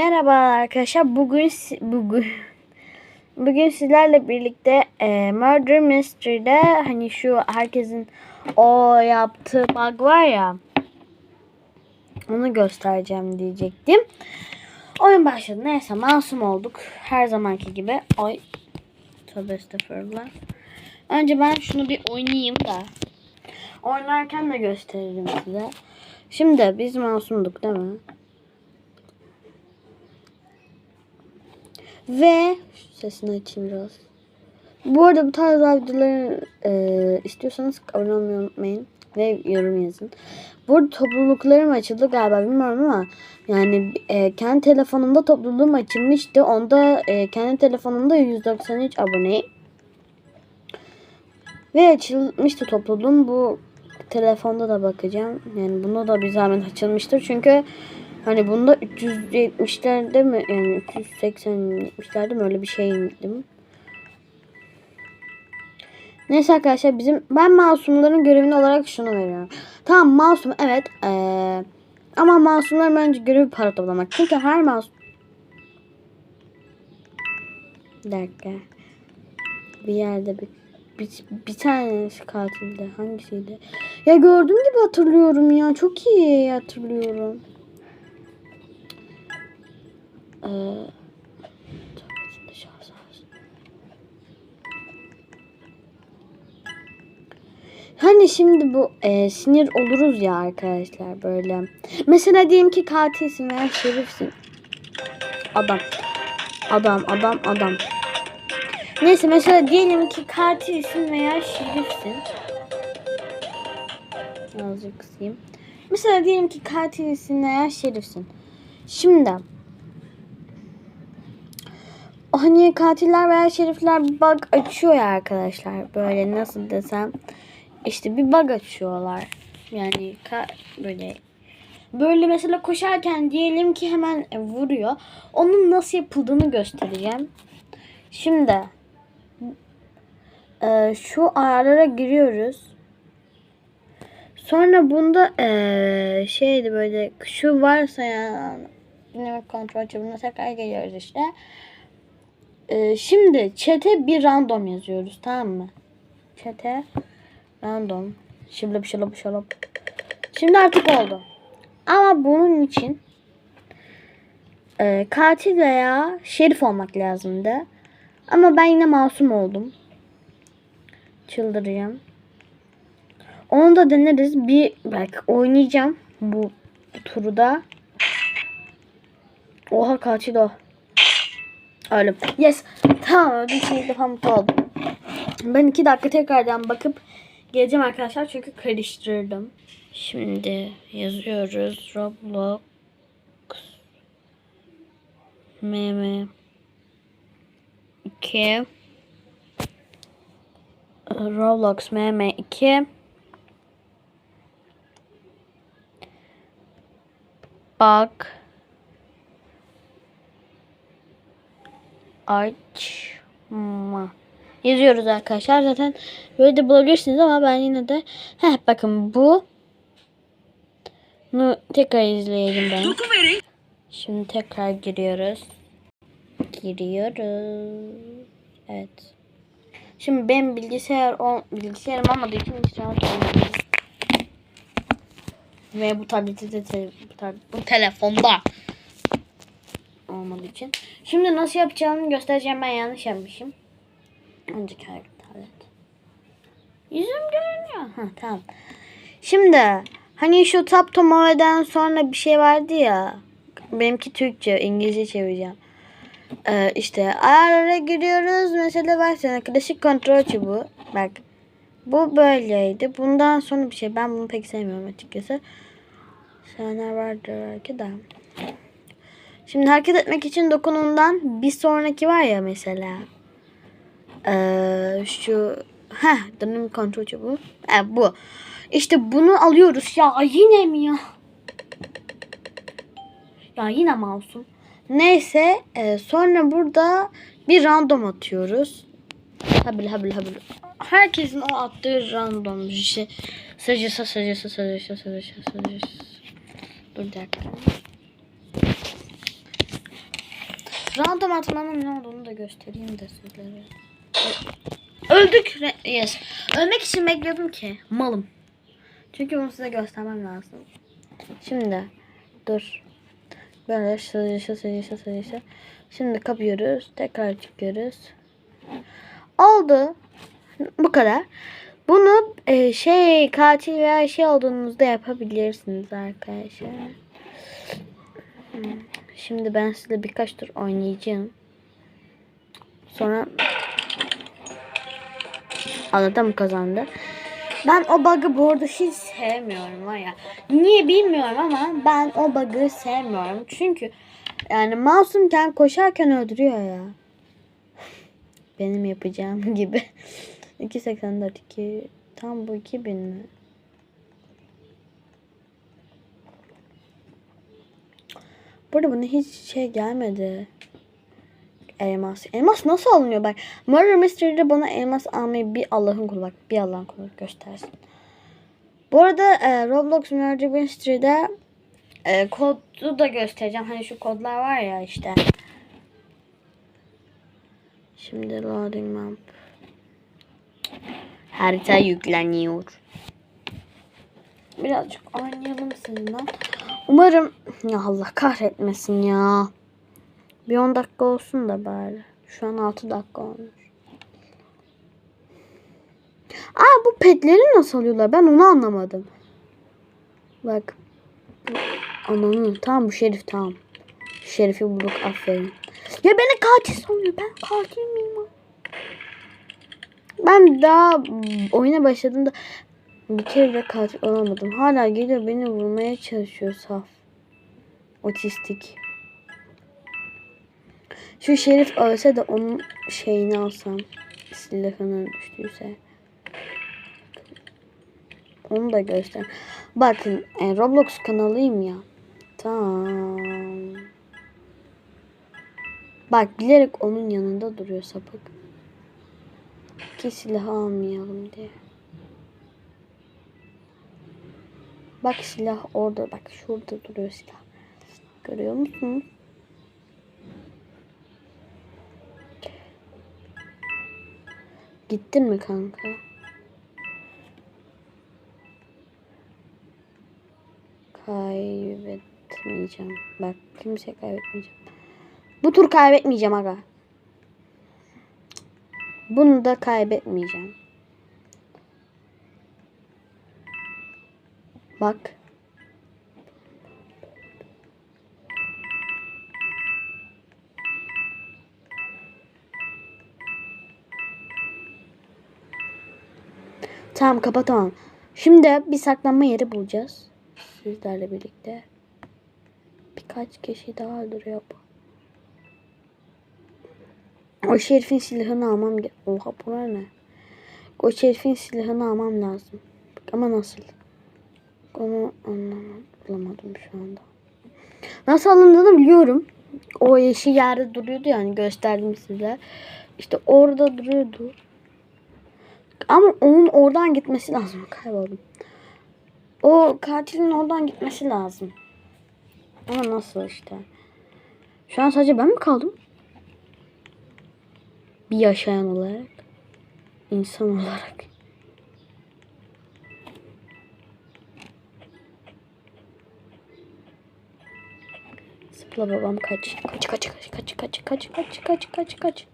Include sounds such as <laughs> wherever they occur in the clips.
Merhaba arkadaşlar. Bugün bugün <laughs> bugün sizlerle birlikte e, Murder Mystery'de hani şu herkesin o yaptığı bug var ya onu göstereceğim diyecektim. Oyun başladı. Neyse masum olduk. Her zamanki gibi. Ay. Tövbe estağfurullah. Önce ben şunu bir oynayayım da. Oynarken de gösteririm size. Şimdi biz masumduk değil mi? Ve şu sesini açayım biraz. Bu arada bu tarz videoları e, istiyorsanız abone olmayı unutmayın. Ve yorum yazın. Bu arada topluluklarım açıldı galiba bilmiyorum ama yani e, kendi telefonumda topluluğum açılmıştı. Onda e, kendi telefonumda 193 aboneyim. Ve açılmıştı topluluğum. Bu telefonda da bakacağım. Yani bunda da bir zahmet açılmıştır. Çünkü hani bunda 370'lerde mi yani 380 70'lerde mi öyle bir şeydim. Neyse arkadaşlar bizim ben masumların görevini olarak şunu veriyorum. Tamam masum evet ee, ama masumların bence görevi para toplamak. Çünkü her masum bir dakika. Bir yerde bir bir, bir tanesi katildi. Hangisiydi? Ya gördüğüm gibi hatırlıyorum ya. Çok iyi hatırlıyorum. Ee. Hani şimdi bu e, sinir oluruz ya arkadaşlar böyle. Mesela diyelim ki katilsin veya şerifsin. Adam. Adam, adam, adam. Neyse mesela diyelim ki katilsin veya şerifsin. Azıcık kısayım. Mesela diyelim ki katilsin veya şerifsin. Şimdi hani katiller veya şerifler bug açıyor ya arkadaşlar. Böyle nasıl desem işte bir bug açıyorlar. Yani böyle böyle mesela koşarken diyelim ki hemen vuruyor. Onun nasıl yapıldığını göstereceğim. Şimdi e, şu ayarlara giriyoruz. Sonra bunda e, şeydi böyle şu varsa ya dinamik kontrol çubuğuna tekrar geliyoruz işte. E, şimdi chat'e bir random yazıyoruz tamam mı? Chat'e random şıblap şılap şılap. Şimdi artık oldu. Ama bunun için e, katil veya şerif olmak lazımdı. Ama ben yine masum oldum. Çıldıracağım. Onu da deneriz. Bir belki oynayacağım bu, bu turu da. Oha katil o. Öldüm. Yes. Tamam öldüm. Şimdi ilk defa mutlu oldum. Ben iki dakika tekrardan bakıp geleceğim arkadaşlar. Çünkü karıştırdım. Şimdi yazıyoruz. Roblox. Meme. 2 Roblox MM2 Bak Açma Yazıyoruz arkadaşlar. Zaten böyle de bulabilirsiniz ama ben yine de Heh bakın bu bunu tekrar izleyelim ben. Şimdi tekrar giriyoruz. Giriyoruz. Evet. Şimdi benim bilgisayar bilgisayarım olmadığı için olmadı. Ve bu tableti de te, bu, tab, bu telefonda olmadığı için. Şimdi nasıl yapacağımı göstereceğim. Ben yanlış yapmışım. Önceki tablet. Yüzüm görünüyor. Ha tamam. Şimdi hani şu tap tomove'den sonra bir şey vardı ya. Benimki Türkçe, İngilizce çevireceğim. Ee, işte ayarlara giriyoruz. Mesela baksana klasik kontrol çubuğu. Bak. Bu böyleydi. Bundan sonra bir şey. Ben bunu pek sevmiyorum açıkçası. Sevenler vardır belki de. Şimdi hareket etmek için dokunumdan bir sonraki var ya mesela. Ee, şu Heh, dinamik kontrol çubuğu. Evet bu. İşte bunu alıyoruz. Ya yine mi ya? Ya yine mouse'um. Neyse e, sonra burada bir random atıyoruz. Habil habil habil. Herkesin o attığı random bir şey. Sırcısı sırcısı sırcısı sırcısı sırcısı. Dur bir dakika. Random atmanın ne olduğunu da göstereyim de sizlere. Öldük. Yes. Ölmek için bekliyordum ki. Malım. Çünkü bunu size göstermem lazım. Şimdi dur. Böyle sığışa sığışa sığışa. Şimdi kapıyoruz. Tekrar çıkıyoruz. Oldu. Bu kadar. Bunu e, şey katil veya şey olduğunuzda yapabilirsiniz arkadaşlar. Hmm. Şimdi ben size birkaç tur oynayacağım. Sonra adam kazandı. Ben o bug'ı bu arada hiç sevmiyorum var ya. Niye bilmiyorum ama ben o bug'ı sevmiyorum. Çünkü yani masumken koşarken öldürüyor ya. Benim yapacağım <laughs> gibi. 2.84 2 tam bu 2000 mi? Burada bana hiç şey gelmedi. Elmas. Elmas nasıl alınıyor bak. Murder Mystery'de bana elmas almayı bir Allah'ın kulu bak. Bir Allah'ın kulu göstersin. Bu arada e, Roblox Murder Mystery'de e, kodu da göstereceğim. Hani şu kodlar var ya işte. Şimdi loading map. Harita yükleniyor. Birazcık oynayalım sizinle. Umarım ya Allah kahretmesin ya. Bir 10 dakika olsun da bari. Şu an 6 dakika olmuş. Aa bu petleri nasıl alıyorlar? Ben onu anlamadım. Bak. Ananı. Tamam bu şerif tamam. Şerifi bulduk aferin. Ya beni katil sanıyor. Ben katil miyim? Ben daha oyuna başladığımda bir kere de katil olamadım. Hala geliyor beni vurmaya çalışıyor saf. Otistik. Şu şerif ölse de onun şeyini alsam. Silahını düştüyse. Onu da göster. Bakın e, Roblox kanalıyım ya. Tamam. Bak bilerek onun yanında duruyor sapık. Ki silahı almayalım diye. Bak silah orada. Bak şurada duruyor silah. Görüyor musunuz? Gittin mi kanka? Kaybetmeyeceğim. Bak kimse kaybetmeyeceğim. Bu tur kaybetmeyeceğim aga. Bunu da kaybetmeyeceğim. Bak. Tamam kapatamam. Şimdi bir saklanma yeri bulacağız. Sizlerle birlikte. Birkaç kişi daha öldürüyor bu. O şerifin silahını almam Oha bunlar ne? O şerifin silahını almam lazım. Ama nasıl? Onu anlamadım. Şu anda. Nasıl alındığını biliyorum. O yeşil yerde duruyordu yani gösterdim size. İşte orada duruyordu. Ama onun oradan gitmesi lazım. Kayboldum. O katilin oradan gitmesi lazım. Ama nasıl işte? Şu an sadece ben mi kaldım? Bir yaşayan olarak. insan olarak. Zıpla babam kaç. Kaç kaç kaç kaç kaç kaç kaç kaç kaç kaç.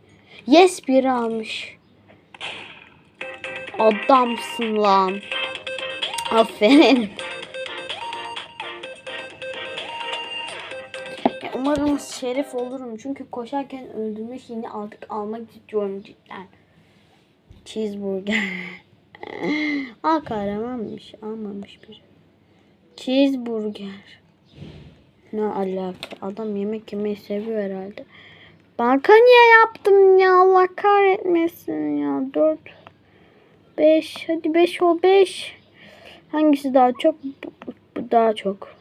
Yes biri almış. Adamsın lan. Aferin. Umarım şerif olurum. Çünkü koşarken öldürme şeyini artık almak istiyorum cidden. Cheeseburger. <laughs> Aa kahramanmış. Almamış biri. Cheeseburger. Ne alaka? Adam yemek yemeyi seviyor herhalde. Banka niye yaptım ya? Allah kahretmesin ya. 4 5 hadi 5 o 5. Hangisi daha çok? Bu, bu daha çok.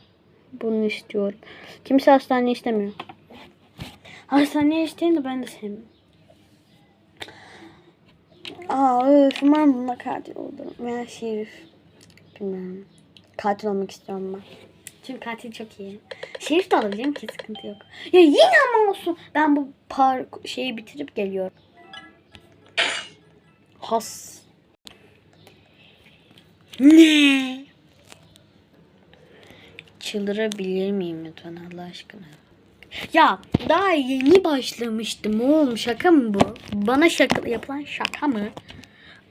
Bunu istiyorum. Kimse hastane istemiyor. Hastane isteyin de ben de sevmiyorum. Aa öf umarım bunda katil olurum. Veya şerif. Bilmiyorum. Katil olmak istiyorum ben. Çünkü katil çok iyi. Şerif de alabilirim ki sıkıntı yok. Ya yine ama olsun. Ben bu par şeyi bitirip geliyorum. Has. Ne? Çıldırabilir miyim lütfen Allah aşkına? Ya daha yeni başlamıştım oğlum şaka mı bu? Bana şaka yapılan şaka mı?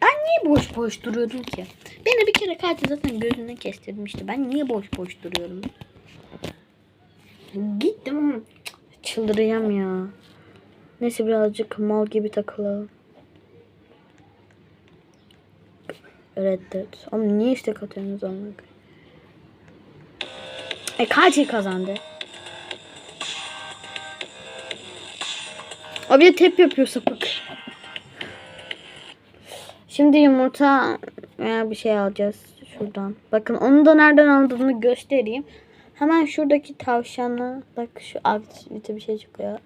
Ben niye boş boş duruyordum ki? Beni bir kere katil zaten gözüne kestirmişti. Ben niye boş boş duruyorum? Gittim ama çıldıracağım ya. Neyse birazcık mal gibi takılalım. Reddet. Ama niye istek atıyorsunuz onlara? E katil kazandı. De tep yapıyor sapık. Şimdi yumurta veya bir şey alacağız şuradan. Bakın onu da nereden aldığını göstereyim. Hemen şuradaki tavşanla bak şu aktivite bir şey çıkıyor.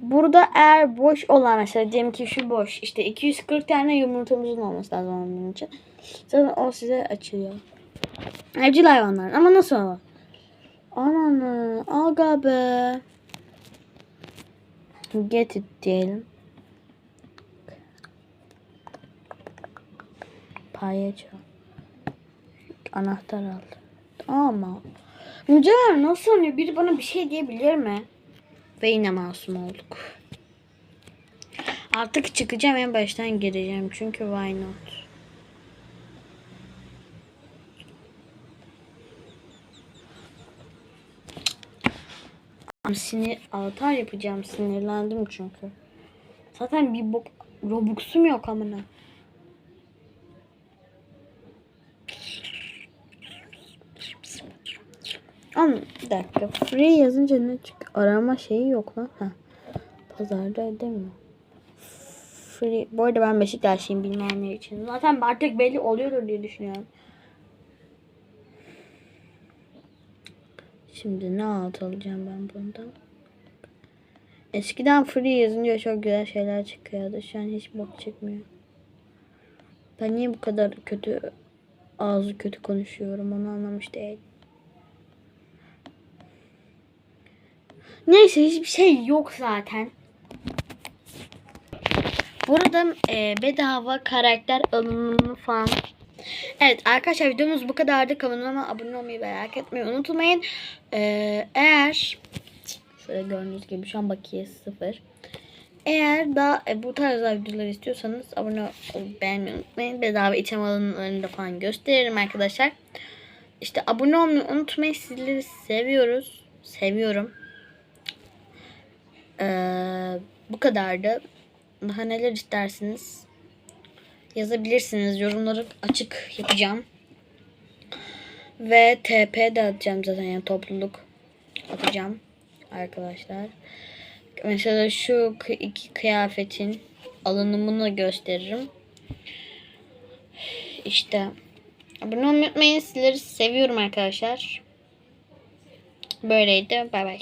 Burada eğer boş olan mesela diyelim ki şu boş işte 240 tane yumurtamızın olması lazım onun için. Zaten o size açılıyor. Evcil hayvanlar ama nasıl o? Aman aga be. Get it diyelim. Palyaço. Anahtar al. Ama. Mücevher nasıl oluyor? Biri bana bir şey diyebilir mi? Ve yine masum olduk. Artık çıkacağım en baştan gireceğim. Çünkü why not? Sinir, avatar yapacağım. Sinirlendim çünkü. Zaten bir bok Robux'um yok amına. Ama bir dakika. Free yazınca ne çık? Arama şeyi yok lan. Ha. Pazarda edemiyor. Free. Bu arada ben Beşiktaşlıyım bilmeyenler için. Zaten artık belli oluyordur diye düşünüyorum. Şimdi ne alt alacağım ben bundan? Eskiden free yazınca çok güzel şeyler çıkıyordu. Şu an hiç bok çıkmıyor. Ben niye bu kadar kötü ağzı kötü konuşuyorum onu anlamış değil. Neyse hiçbir şey yok zaten. Burada e, bedava karakter alınımı falan. Evet arkadaşlar videomuz bu kadardı. Kanalıma abone olmayı merak etmeyi unutmayın. E, eğer şöyle gördüğünüz gibi şu an bakiye sıfır. Eğer daha e, bu tarz videolar istiyorsanız abone olup beğenmeyi unutmayın. Bedava item alanlarını da falan gösteririm arkadaşlar. İşte abone olmayı unutmayın. Sizleri seviyoruz. Seviyorum. Ee, bu kadardı. Daha neler istersiniz? Yazabilirsiniz. Yorumları açık yapacağım. Ve TP de atacağım zaten yani topluluk atacağım arkadaşlar. Mesela şu iki kıyafetin alınımını gösteririm. İşte abone olmayı unutmayın. Sizleri seviyorum arkadaşlar. Böyleydi. Bay bay.